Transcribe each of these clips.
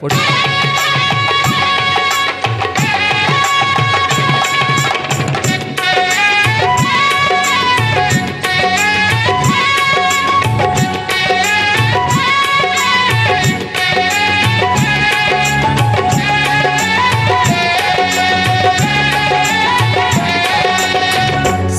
போட்டு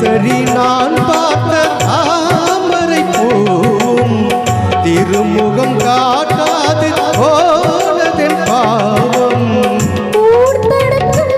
தினசரி நான் பார்த்த தாமரை பூவும் திருமுகம் காட்டாது போனதென் பாவம். ஊர் தடுக்கும்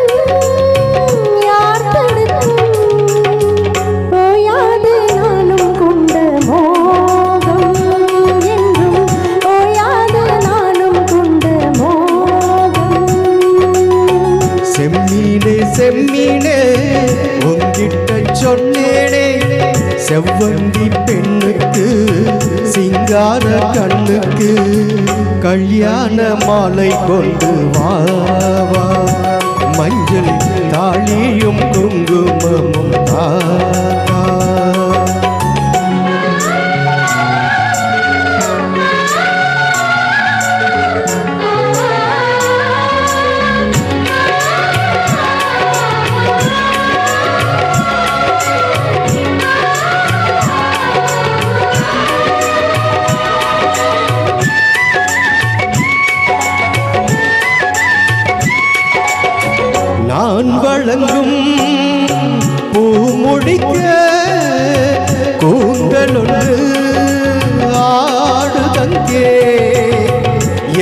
செவ்வந்தி பெண்ணுக்கு சிங்கார கண்ணுக்கு கல்யாண மாலை கொண்டு வாவா வழங்கும் பூமுடிக்க கூந்தலொன்று ஆடுதங்கே.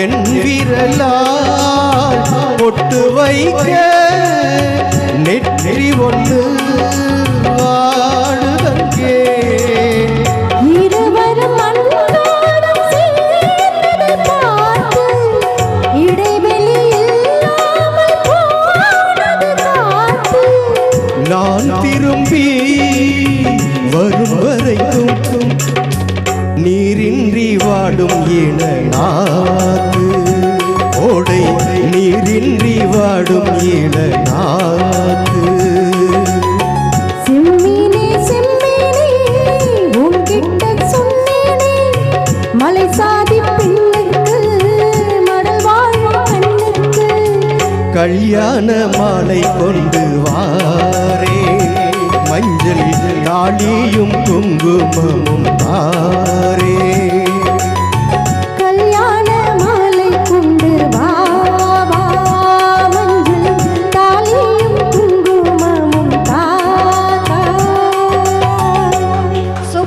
என் விரலால் பொட்டு வைக்க நெற்றி ஒன்று வரைக்கும் நீரின்றி வாடும் என நாக்கு. ஓடை நீரின்றி வாடும் என நாக்கு. செம்மீனே செம்மீனே உன்கிட்ட சொன்னேனே. மலை சாதி பெண்ணுக்கு மடல் வாழும் கண்ணுக்கு கல்யாண மாலை கொண்டு வாரே. தாலியும் குங்குமமும் தாரே.